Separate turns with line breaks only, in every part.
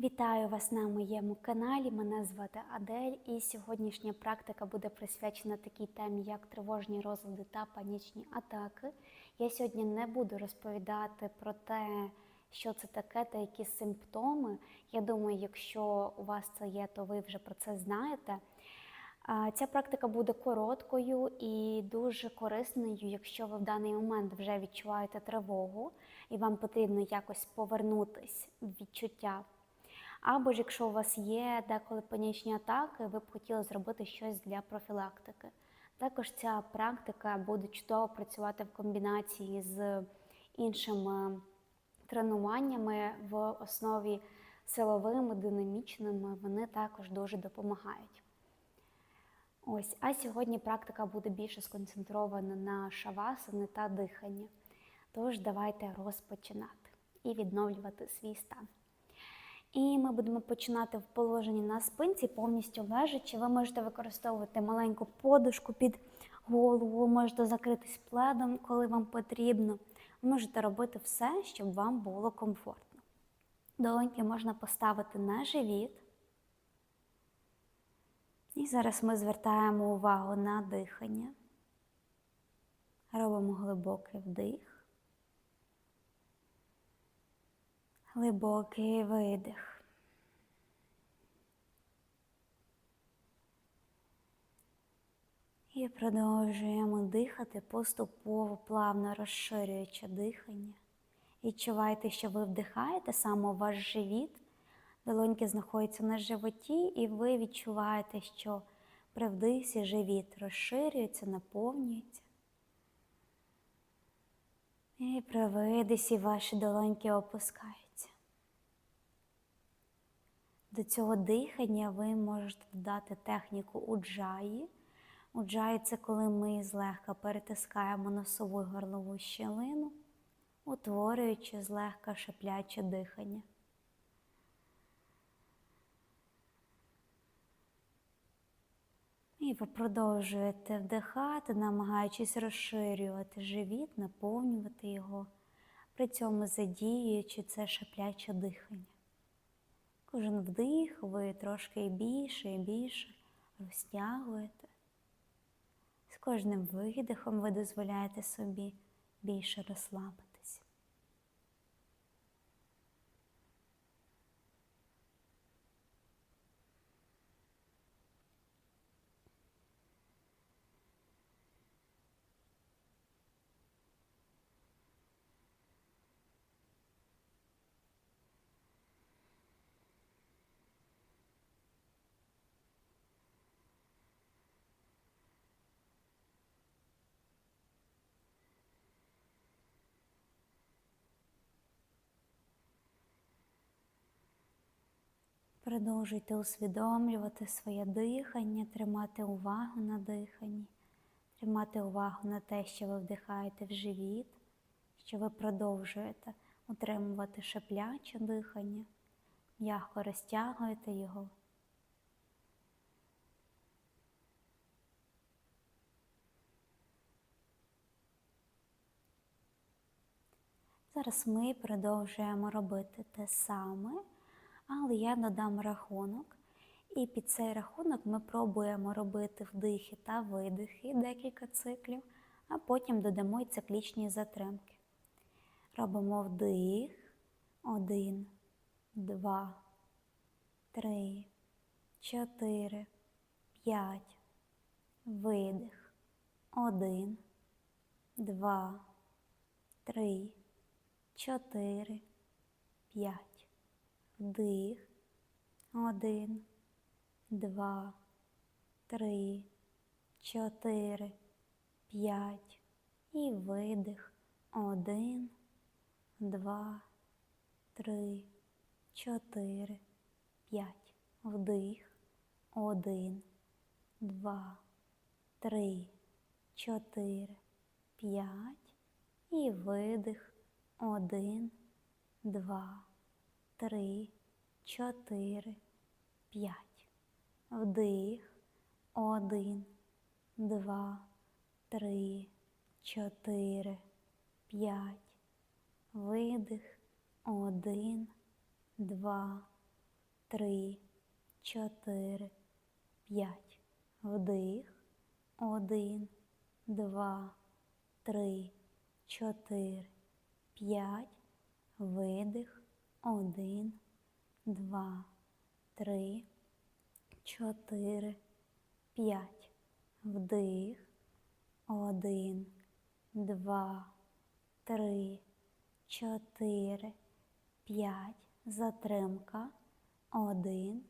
Вітаю вас на моєму каналі. Мене звати Адель, і сьогоднішня практика буде присвячена такій темі, як тривожні розлади та панічні атаки. Я сьогодні не буду розповідати про те, що це таке та які симптоми. Я думаю, якщо у вас це є, то ви вже про це знаєте. Ця практика буде короткою і дуже корисною, якщо ви в даний момент вже відчуваєте тривогу і вам потрібно якось повернутись в відчуття. Або ж якщо у вас є деколи панічні атаки, ви б хотіли зробити щось для профілактики. Також ця практика буде чудово працювати в комбінації з іншими тренуваннями в основі силовими, динамічними. Вони також дуже допомагають. Ось, а сьогодні практика буде більше сконцентрована на шавасани та дихання. Тож давайте розпочинати і відновлювати свій стан. І ми будемо починати в положенні на спинці, повністю лежачи. Ви можете використовувати маленьку подушку під голову, можете закритись пледом, коли вам потрібно. Ви можете робити все, щоб вам було комфортно. Долоньки можна поставити на живіт. І зараз ми звертаємо увагу на дихання. Робимо глибокий вдих. Глибокий видих. І продовжуємо дихати поступово, плавно розширюючи дихання. Відчувайте, що ви вдихаєте саме ваш живіт, долоньки знаходяться на животі, і ви відчуваєте, що при вдихі живіт розширюється, наповнюється. І при видисі ваші долоньки опускаються. До цього дихання ви можете додати техніку уджаї. Уджаї це коли ми злегка перетискаємо носову горлову щілину, утворюючи злегка шипляче дихання. І ви продовжуєте вдихати, намагаючись розширювати живіт, наповнювати його, при цьому задіюючи це шипляче дихання. Кожен вдих ви трошки більше і більше розтягуєте. З кожним видихом ви дозволяєте собі більше розслабитись. Продовжуйте усвідомлювати своє дихання, тримати увагу на диханні, тримати увагу на те, що ви вдихаєте в живіт, що ви продовжуєте утримувати шипляче дихання, м'яко розтягуєте його. Зараз ми продовжуємо робити те саме, але я додам рахунок. І під цей рахунок ми пробуємо робити вдихи та видихи декілька циклів, а потім додамо й циклічні затримки. Робимо вдих, один, два, три, чотири, п'ять, видих, один, два, три, чотири, п'ять. Вдих. Один, два, три, чотири, п'ять. І видих. Один, два, три, чотири, п'ять. Вдих. Один, два, три, чотири, п'ять. І видих. Один, два, три, чотири, п'ять. Вдих. Один, два, три, чотири, п'ять. Видих. Один, два, три, чотири, п'ять. Вдих. Один, два, три, чотири, п'ять. Видих. Один, два, три, чотири, п'ять. Вдих. Один, два, три, чотири, п'ять. Затримка. Один,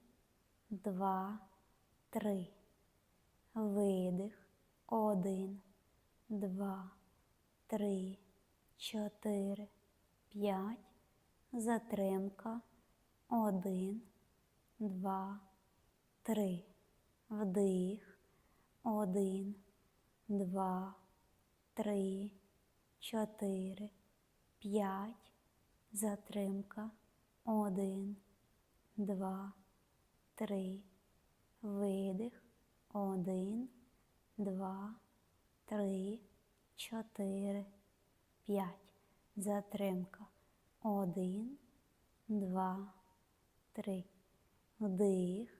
два, три. Видих. Один, два, три, чотири, п'ять. Затримка. Один, два, три. Вдих. Один, два, три, чотири, п'ять. Затримка. Один, два, три. Видих. Один, два, три, чотири, п'ять. Затримка. Один, два, три. Вдих.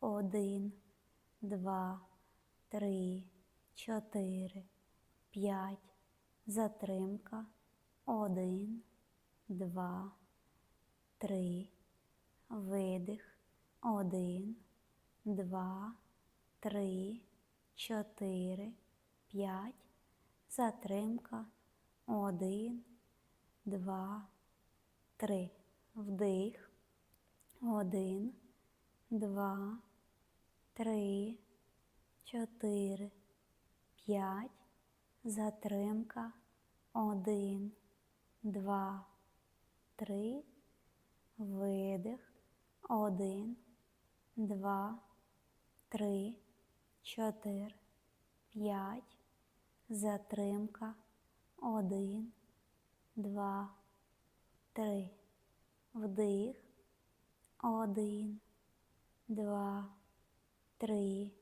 Один, два, три, чотири, п'ять. Затримка. Один, два, три. Видих. Один, два, три, чотири, п'ять. Затримка. Один, два, три. Вдих. Один, два, три, чотири, п'ять. Затримка. Один, два, три. Видих. Один, два, три, чотири, п'ять. Затримка. Один, два, три. Вдих. Один, два, три,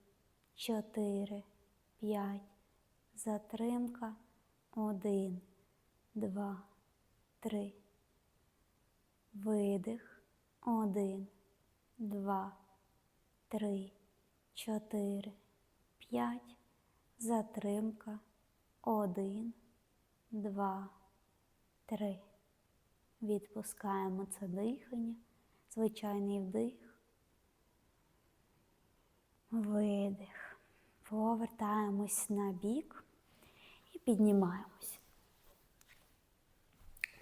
чотири, п'ять. Затримка. Один, два, три. Видих. Один, два, три, чотири, п'ять. Затримка. Один, два, три. Відпускаємо це дихання. Звичайний вдих. Видих. Повертаємось на бік і піднімаємось.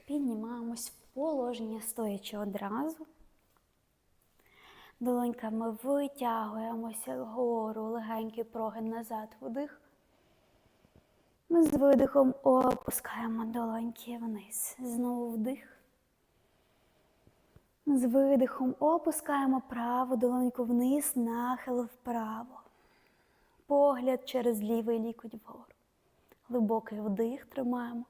Піднімаємось в положення, стоячи одразу. Долоньками витягуємося вгору, легенький прогин назад, вдих. Ми з видихом опускаємо долоньки вниз. Знову вдих. З видихом опускаємо праву долоньку вниз, нахил вправо. Погляд через лівий лікоть вгору. Глибокий вдих тримаємо.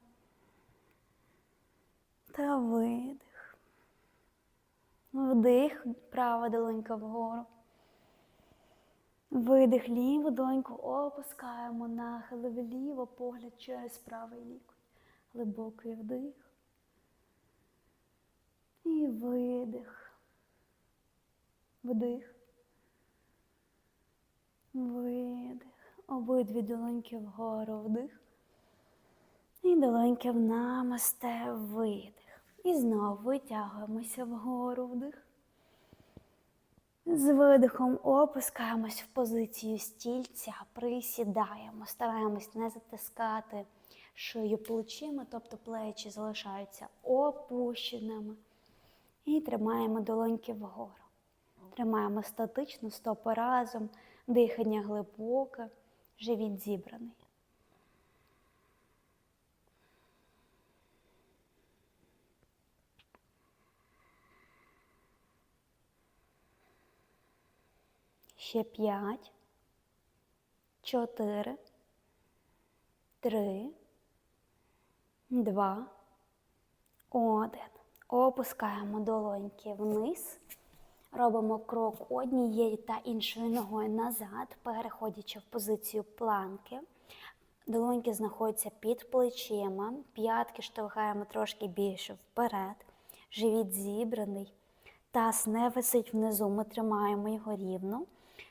Та видих. Вдих, права долонька вгору. Видих ліву долоньку опускаємо нахили вліво, погляд через правий лікоть. Глибокий вдих. І видих. Вдих. Видих. Обидві долоньки вгору вдих. І долоньки в намасте видих. І знову витягуємося вгору вдих. З видихом опускаємось в позицію стільця, присідаємо, стараємось не затискати шию плечима, тобто плечі залишаються опущеними. І тримаємо долоньки вгору. Тримаємо статично, стопи разом, дихання глибоке, живіт зібраний. Ще п'ять, чотири, три, два, один. Опускаємо долоньки вниз. Робимо крок однією та іншою ногою назад, переходячи в позицію планки. Долоньки знаходяться під плечима, п'ятки штовхаємо трошки більше вперед, живіт зібраний, Таз не висить внизу, ми тримаємо його рівно,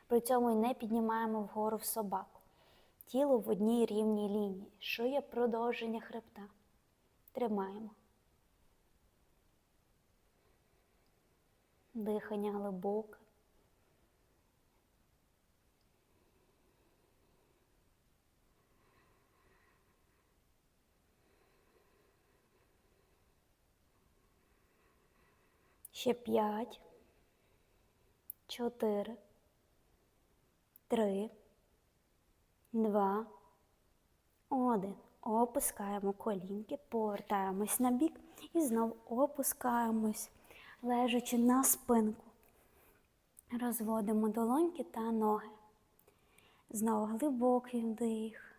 при цьому і не піднімаємо вгору в собаку. Тіло в одній рівній лінії. Шия продовження хребта. Тримаємо. Дихання глибоке. Ще п'ять, чотири, три, два, один. Опускаємо колінки, повертаємось на бік і знову опускаємось, лежачи на спинку. Розводимо долоньки та ноги. Знову глибокий вдих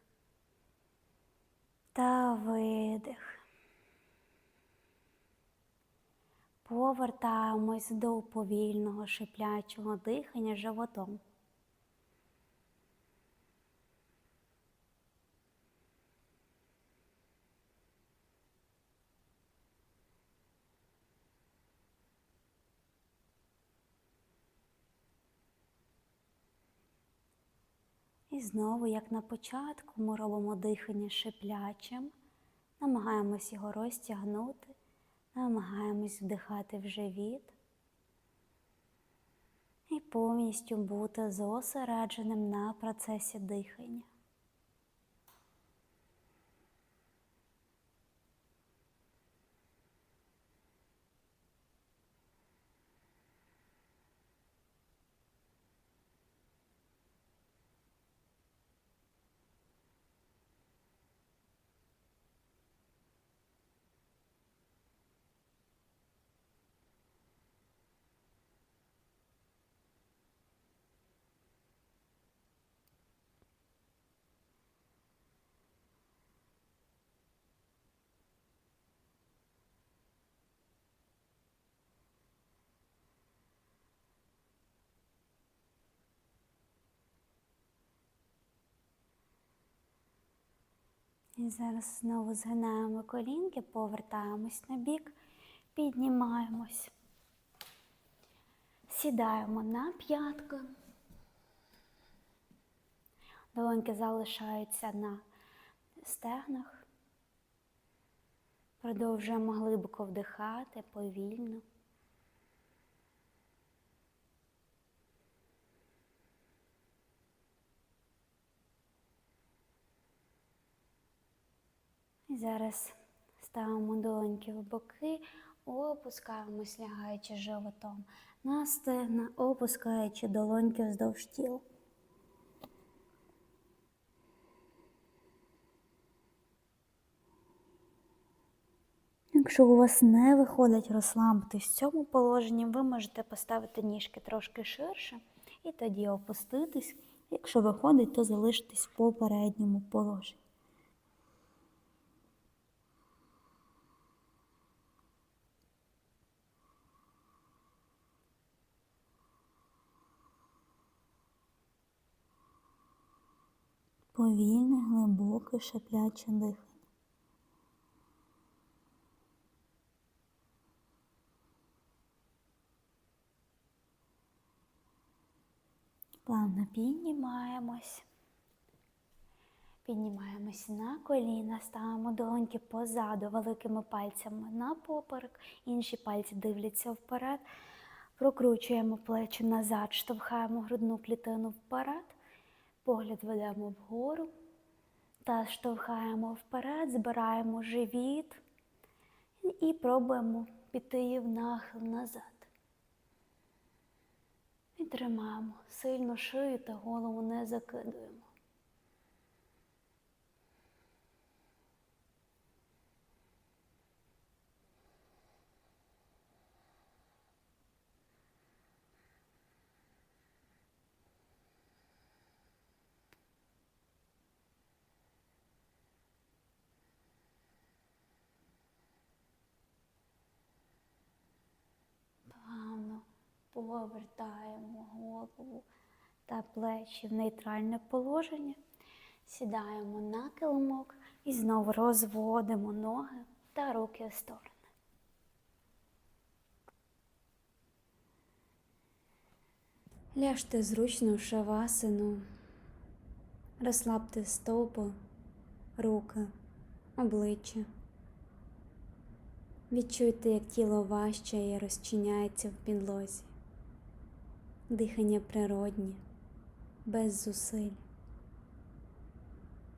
та видих. Повертаємось до повільного шиплячого дихання животом. І знову, як на початку, ми робимо дихання шиплячим, намагаємось його розтягнути. Намагаємось вдихати в живіт і повністю бути зосередженим на процесі дихання. І зараз знову згинаємо колінки, повертаємось на бік, піднімаємось, сідаємо на п'ятки. Долоньки залишаються на стегнах. Продовжуємо глибоко вдихати повільно. Зараз ставимо долоньки в боки, опускаємось, лягаючи животом на стегна, опускаючи долоньки вздовж тіла. Якщо у вас не виходить розслабитись в цьому положенні, ви можете поставити ніжки трошки ширше і тоді опуститись. Якщо виходить, то залишитись в попередньому положенні. Повільне, глибоке, шапляче дихання. Плавно піднімаємось. Піднімаємось на коліна, ставимо долоньки позаду великими пальцями на поперек, інші пальці дивляться вперед, прокручуємо плечі назад, штовхаємо грудну клітину вперед, погляд ведемо вгору та штовхаємо вперед, збираємо живіт і пробуємо піти в нахил назад. І тримаємо сильно шию та голову не закидуємо. Плавно повертаємо голову та плечі в нейтральне положення, сідаємо на килимок і знову розводимо ноги та руки в сторони. Ляжте зручно в шавасину, розслабте стопи, руки, обличчя. Відчуйте, як тіло важчає і розчиняється в підлозі. Дихання природнє, без зусиль.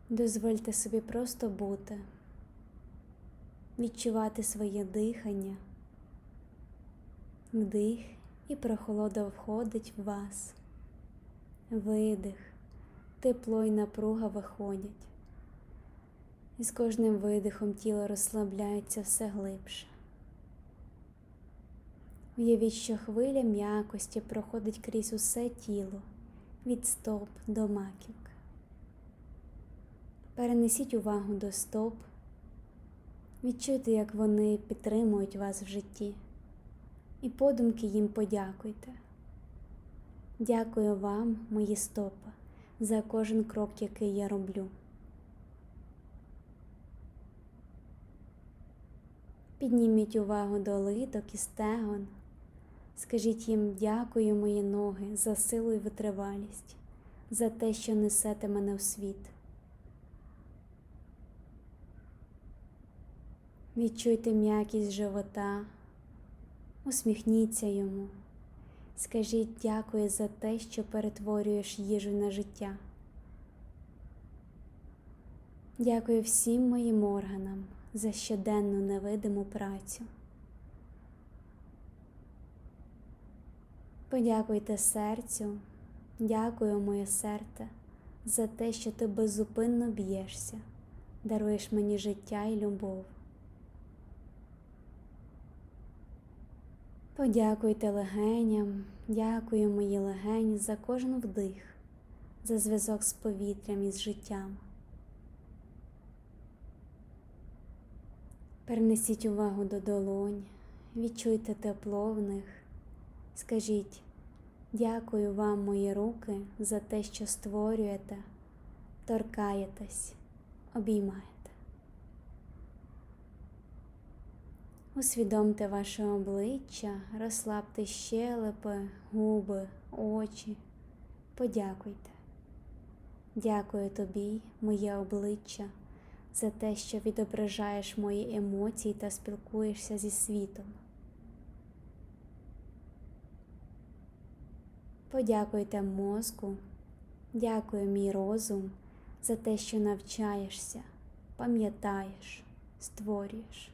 Дозвольте собі просто бути, відчувати своє дихання, вдих і прохолода входить в вас, видих, тепло і напруга виходять. І з кожним видихом тіло розслабляється все глибше. Уявіть, що хвиля м'якості проходить крізь усе тіло від стоп до маківки. Перенесіть увагу до стоп, відчуйте, як вони підтримують вас в житті, і подумки їм подякуйте. Дякую вам, мої стопи, за кожен крок, який я роблю. Підніміть увагу до литок і стегон. Скажіть їм дякую, мої ноги, за силу і витривалість, за те, що несете мене в світ. Відчуйте м'якість живота, усміхніться йому, скажіть дякую за те, що перетворюєш їжу на життя. Дякую всім моїм органам за щоденну невидиму працю. Подякуйте серцю, дякую, моє серце, за те, що ти беззупинно б'єшся, даруєш мені життя і любов. Подякуйте легеням, дякую мої легені за кожен вдих, за зв'язок з повітрям і з життям. Перенесіть увагу до долонь, відчуйте тепло в них, скажіть, дякую вам, мої руки, за те, що створюєте, торкаєтесь, обіймаєте. Усвідомте ваше обличчя, розслабте щелепи, губи, очі. Подякуйте. Дякую тобі, моє обличчя, за те, що відображаєш мої емоції та спілкуєшся зі світом. Подякуйте мозку, дякую мій розум за те, що навчаєшся, пам'ятаєш, створюєш.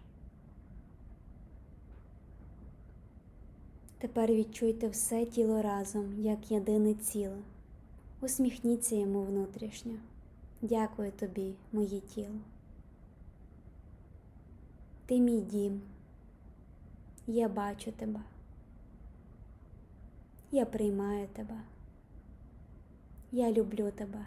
Тепер відчуйте все тіло разом, як єдине ціле. Усміхніться йому внутрішньо. Дякую тобі, моє тіло. Ти мій дім. Я бачу тебе. Я приймаю тебе. Я люблю тебе.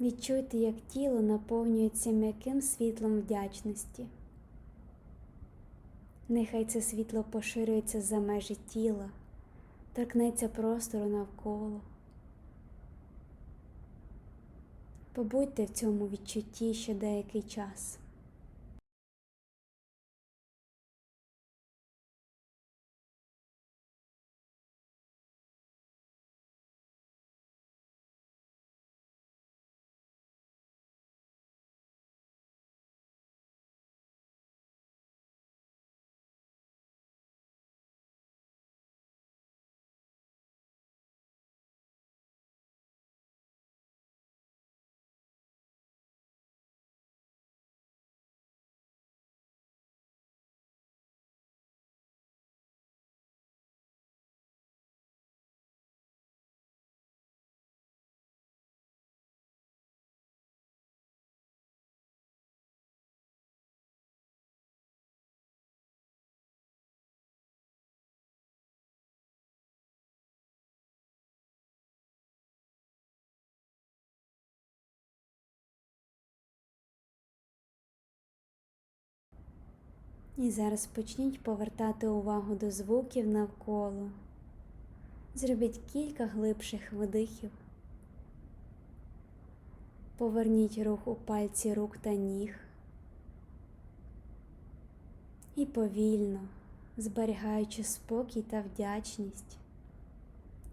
Відчуйте, як тіло наповнюється м'яким світлом вдячності. Нехай це світло поширюється за межі тіла, торкнеться простору навколо. Побудьте в цьому відчутті ще деякий час. І зараз почніть повертати увагу до звуків навколо. Зробіть кілька глибших видихів. Поверніть рух у пальці рук та ніг. І повільно, зберігаючи спокій та вдячність.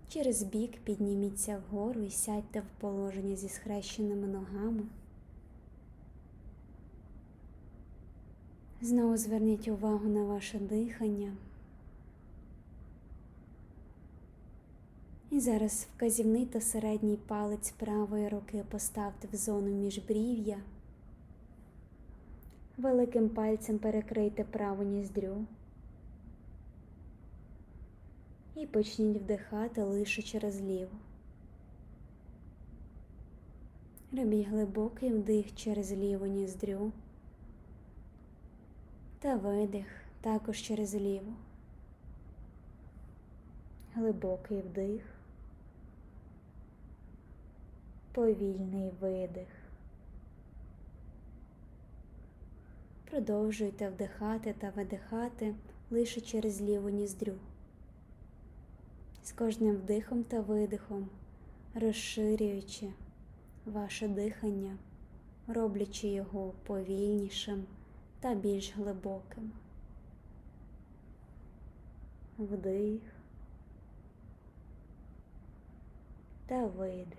Через бік підніміться вгору і сядьте в положення зі схрещеними ногами. Знову зверніть увагу на ваше дихання. І зараз вказівний та середній палець правої руки поставте в зону міжбрів'я. Великим пальцем перекрийте праву ніздрю. І почніть вдихати лише через ліву. Робіть глибокий вдих через ліву ніздрю та видих також через ліву. Глибокий вдих, повільний видих. Продовжуйте вдихати та видихати лише через ліву ніздрю. З кожним вдихом та видихом, розширюючи ваше дихання, роблячи його повільнішим та більш глибоким. Вдих та видих.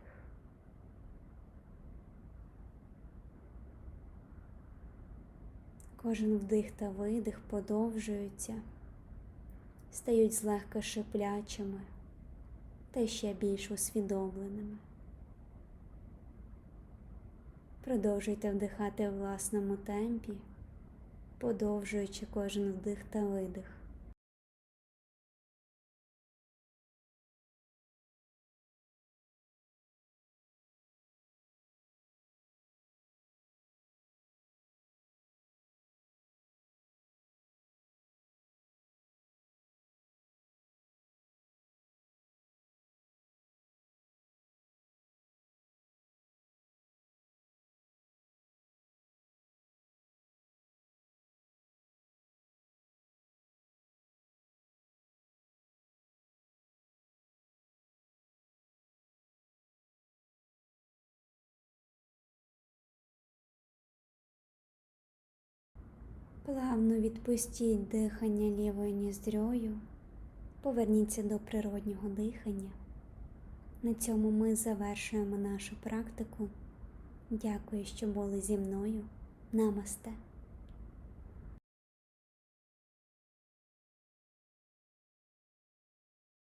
Кожен вдих та видих подовжуються, стають злегка шиплячими та ще більш усвідомленими. Продовжуйте вдихати в власному темпі, подовжуючи кожен вдих та видих. Плавно відпустіть дихання лівою ніздрьою, поверніться до природнього дихання. На цьому ми завершуємо нашу практику. Дякую, що були зі мною. Намасте!